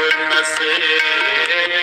goodness.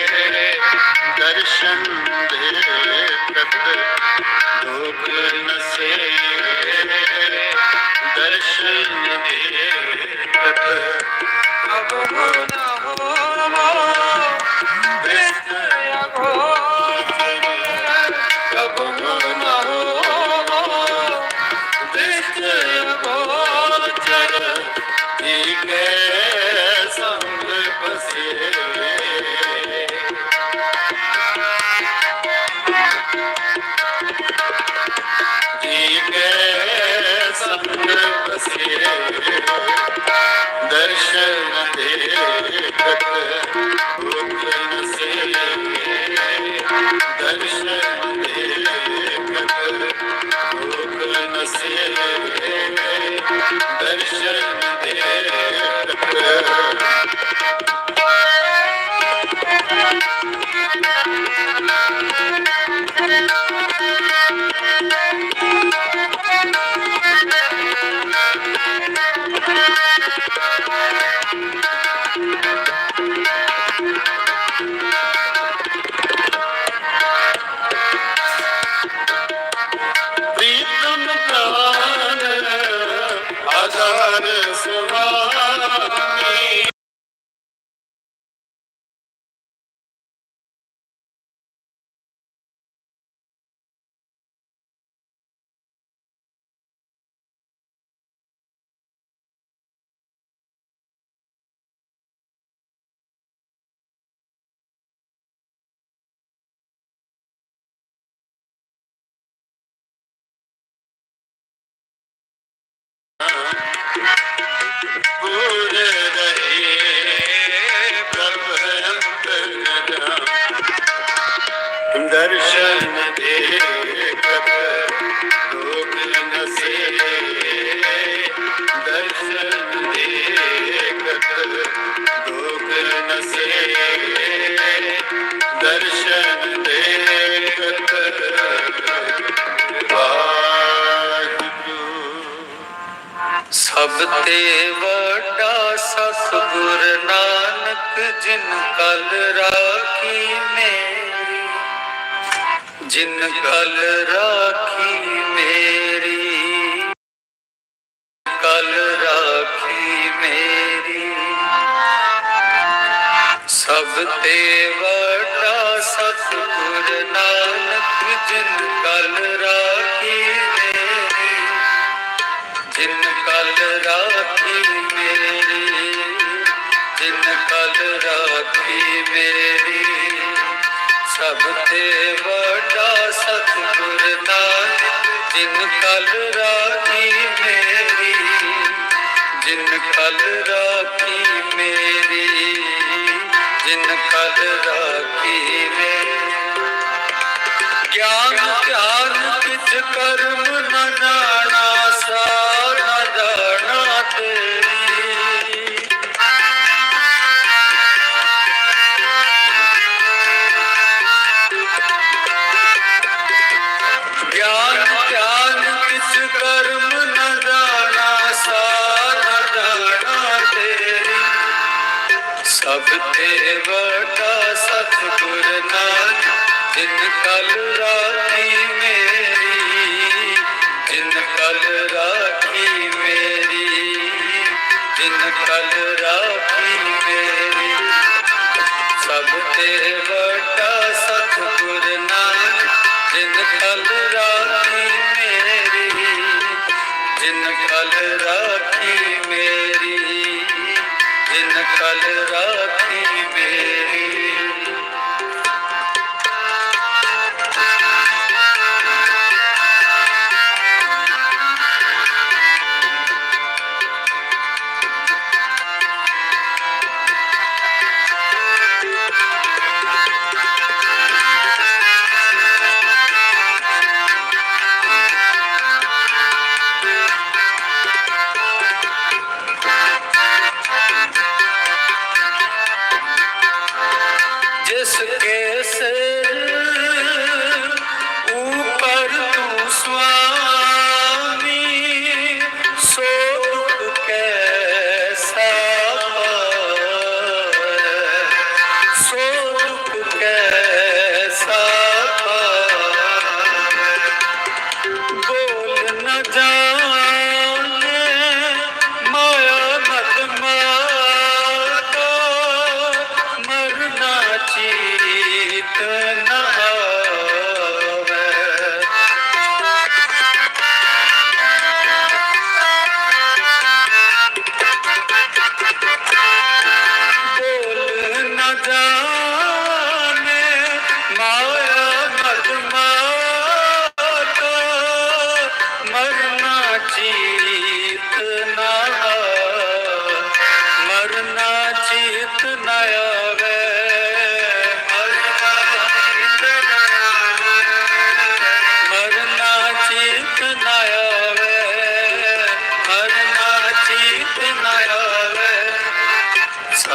ਸਭ ਤੇ ਵੱਡਾ ਸਤਿਗੁਰ ਨਾਨਕ ਜਿਨ ਕਲ ਰਾਖੀ ਮੇਰੀ। ਜਿਨ ਕਲ ਰਾਖੀ ਰਾਖੀ ਮੇਰੀ। ਸਭ ਤੇ ਵੱਡਾ ਸਤਿਗੁਰ ਨਾਨਕ, ਜਿਨ ਕਲ ਰਾਖੀ ਮੇਰੀ। ਜਿਨ ਕਲ ਰਾਖੀ ਮੇਰੀ। ਜਿਨ ਕਲ ਰਾਖੀ ਮੇਰੀ। ਗਿਆਨ ਧਿਆਨ ਕਿਛ ਕਰਮ ਨ ਜਾਣਾ ਸਾ ਨ ਜਾਣਾ ਤੇਰੀ। ਸਭ ਤੇ ਵੱਡਾ ਸਤਿਗੁਰ ਨਾਨਕ ਜਿਨ ਕਲ ਰਾਖੀ ਮੇਰੀ, ਜਿਨ ਕਲ ਰਾਖੀ ਮੇਰੀ, ਜਿਨ ਕਲ ਰਾਖੀ ਮੇਰੀ। ਸਭ ਤੇ ਵੱਡਾ ਸਤਿਗੁਰ ਨਾਨਕ ਜਿਨ ਕਲ ਰਾਖੀ ਮੇਰੀ, ਜਿਨ ਕਲ ਰਾਖੀ ਮੇਰੀ, ਜਿਨ ਕਲ ਰਾਖੀ शीत ना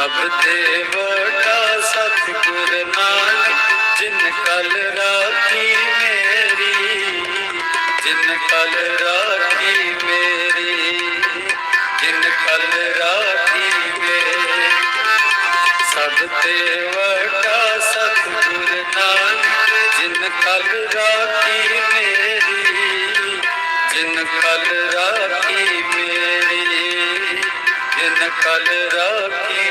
ਸਭ ਤੇ ਵੱਡਾ ਸਤਿਗੁਰ ਨਾਨਕ, ਜਿਨ ਕਲ ਰਾਖੀ ਮੇਰੀ, ਜਿਨ ਕਲ ਰਾਖੀ ਮੇਰੀ, ਜਿਨ ਕਲ ਰਾਖੀ ਮੇਰੀ। ਸਭ ਤੇ ਵੱਡਾ ਸਤਿਗੁਰ ਨਾਨਕ, ਜਿਨ ਕਲ ਰਾਖੀ ਮੇਰੀ, ਜਿਨ ਕਲ ਰਾਖੀ ਮੇਰੀ। ਜਿਨ ਕਲ ਰਾਖੀ।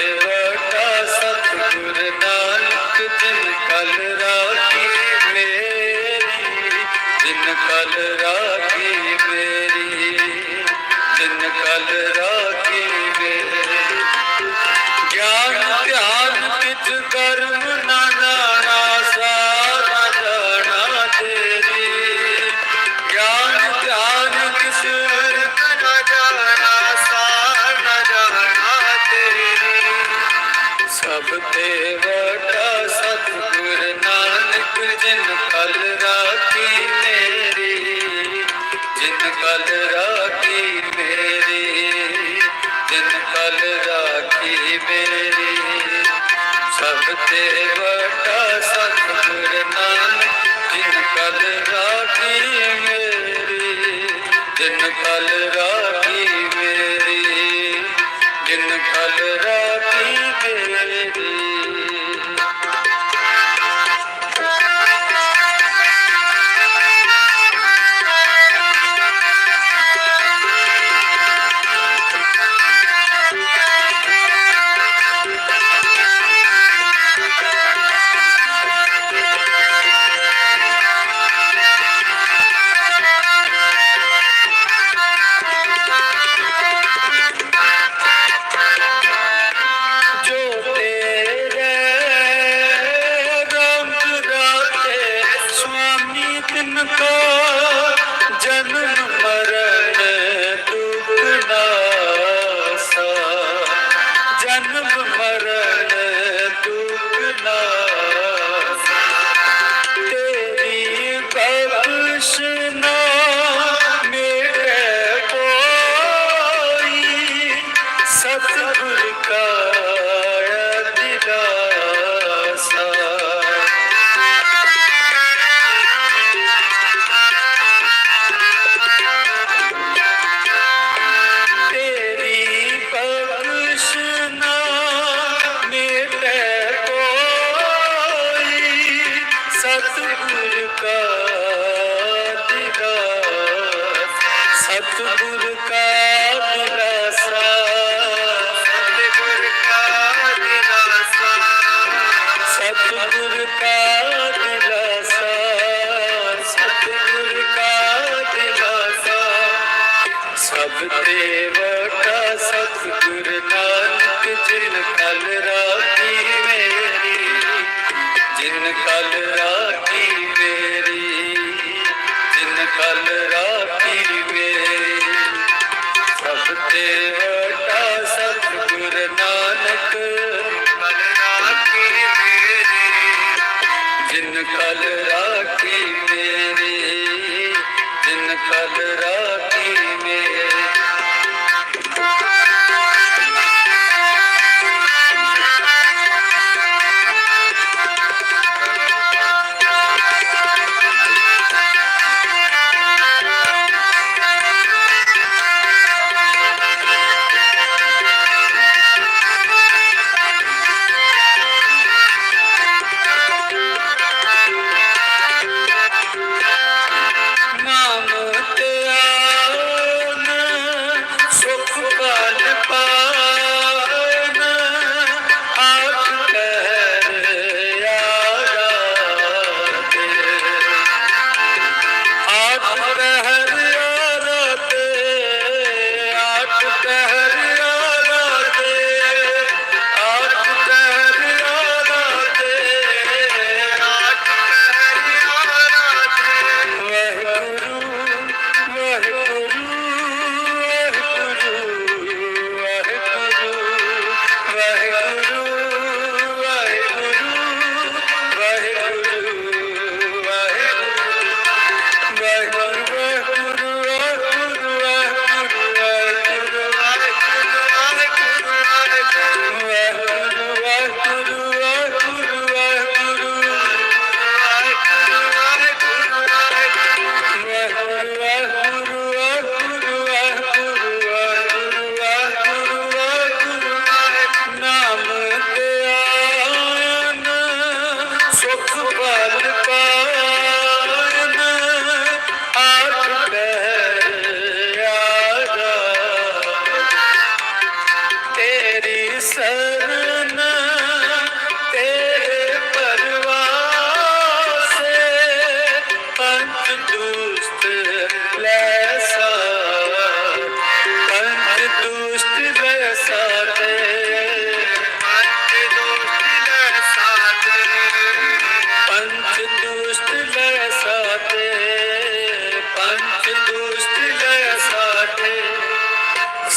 ਸਭ ਸਤਿਗੁਰ ਨਾਨਕ, ਜਿਨ ਕਲ ਰਾਖੀ ਮੇਰੀ, ਜਿਨ ਕਲ ਰਾਖੀ ਮੇਰੀ, ਜਿਨ ਕਲ ਰਾਖੀ ਮੇਰੀ। ਗਿਆਨ ਧਿਆਨ ਤਿਤ ਕਰ ਤੇ ਵੱਡਾ ਸਤਿਗੁਰ ਨਾਨਕ ਜਿਨ ਕਲ ਰਾਖੀ ਮੇਰੀ ਜਿਨ ਕਲ ਰਾਖੀ ਕਲ ਰਾਖੀ ਮੇਰੀ ਜਿਨ ਕਲ ਰਾਖੀ ਮੇਰੀ ਜਿਨ ਕਲ ਰਾਖੀ ਮੇਰੀ ਸਭ ਤੇ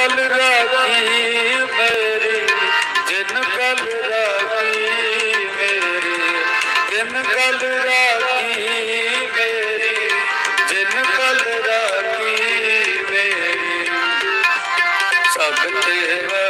ਕਲ ਰਾਖੀ ਮੇਰੀ ਜਿਨ ਕਲ ਰਾਖੀ ਮੇਰੀ ਜਿਨ ਕਲ ਰਾਖੀ ਮੇਰੀ ਜਿਨ ਕਲ ਰਾਖੀ ਮੇਰੀ ਸਭ ਤੇ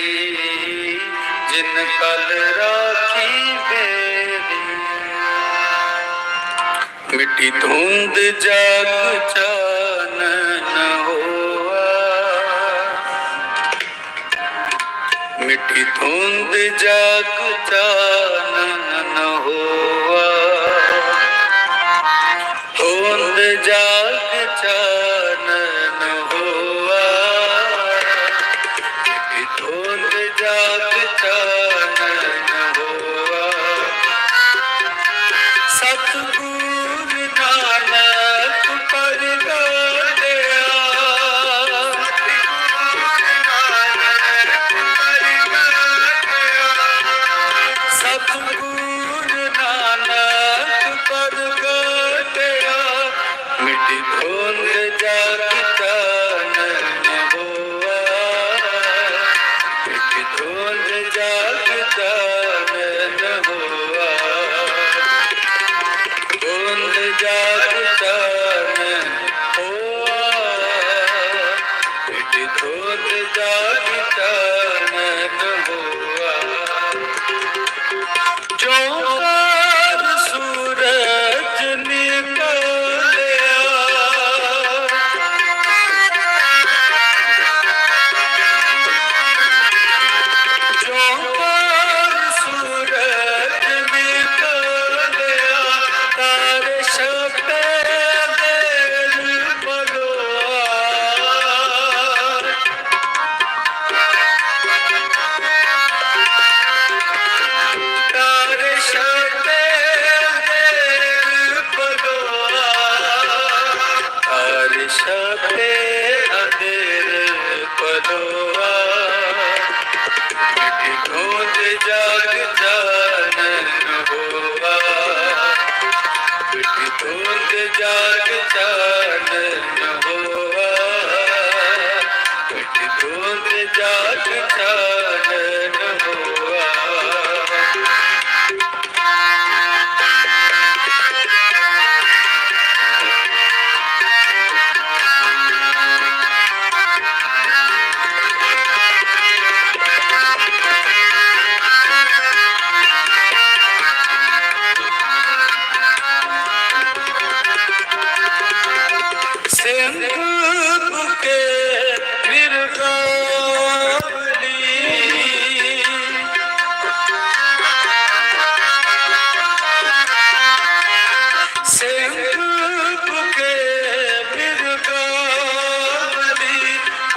ਜਿਨ ਕਲ ਰਾਖੀ ਮੇਰੀ ਮਿੱਟੀ ਧੁੰਦ ਜਗ ਚਾਨਣ ਹੋਆ ਮਿੱਟੀ ਧੁੰਦ ਜਗ ਚਾਨਣ ਹੋਆ ਮਿੱਟੀ ਧੁੰਦ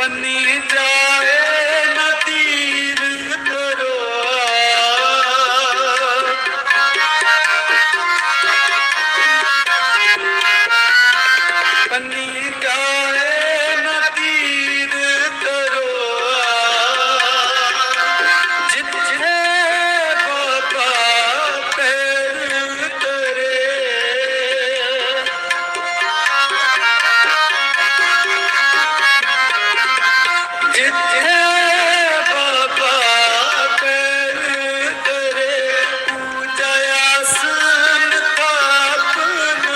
अपनी जान